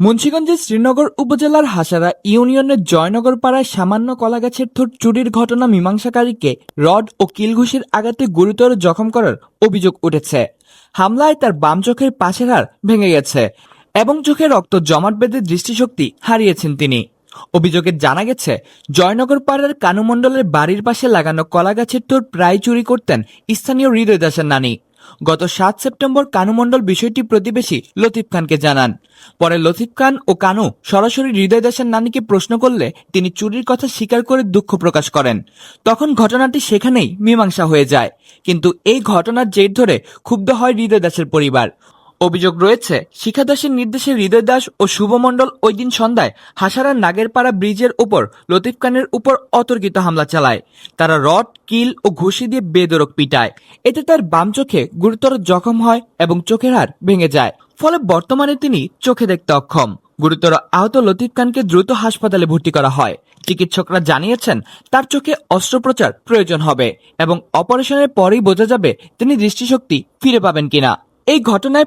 মুন্সিগঞ্জের শ্রীনগর উপজেলার হাসারা ইউনিয়নের জয়নগর পাড়ায় সামান্য কলাগাছের থোর চুরির ঘটনা মীমাংসাকারীকে রড ও কিলঘুষির আঘাতে গুরুতর জখম করার অভিযোগ উঠেছে। হামলায় তার বাম চোখের পাশের হাড় ভেঙে গেছে এবং চোখে রক্ত জমাট বেঁধে দৃষ্টিশক্তি হারিয়েছেন তিনি। অভিযোগে জানা গেছে জয়নগর পাড়ার কানুমণ্ডলের বাড়ির পাশে লাগানো কলাগাছের তোর প্রায় চুরি করতেন স্থানীয় হৃদয় দাসের নানি। গত সাত সেপ্টেম্বর কানু মণ্ডল বিষয়টি প্রতিবেশী লতিফ খানকে জানান। পরে লতিফ খান ও কানু সরাসরি হৃদয় দাসের নানিকে প্রশ্ন করলে তিনি চুরির কথা স্বীকার করে দুঃখ প্রকাশ করেন। তখন ঘটনাটি সেখানেই মীমাংসা হয়ে যায়। কিন্তু এই ঘটনার জের ধরে ক্ষুব্ধ হয় হৃদয় দাসের পরিবার। অভিযোগ রয়েছে শিখা দাসের নির্দেশে হৃদয় দাস ও শুভমণ্ডল ওই দিন সন্ধ্যায় হাসারার নাগেরপাড়া ব্রিজের উপর লতিফ খানের উপর অতর্কিত হামলা চালায়। তারা রড, কিল ও ঘুষি দিয়ে বেদরক পিটায়। এতে তার বাম চোখে গুরুতর জখম হয় এবং চোখের হাড় ভেঙে যায়। ফলে বর্তমানে তিনি চোখে দেখতে অক্ষম। গুরুতর আহত লতিফ খানকে দ্রুত হাসপাতালে ভর্তি করা হয়। চিকিৎসকরা জানিয়েছেন, তার চোখে অস্ত্রোপচার প্রয়োজন হবে এবং অপারেশনের পরেই বোঝা যাবে তিনি দৃষ্টিশক্তি ফিরে পাবেন কিনা। এই ঘটনায়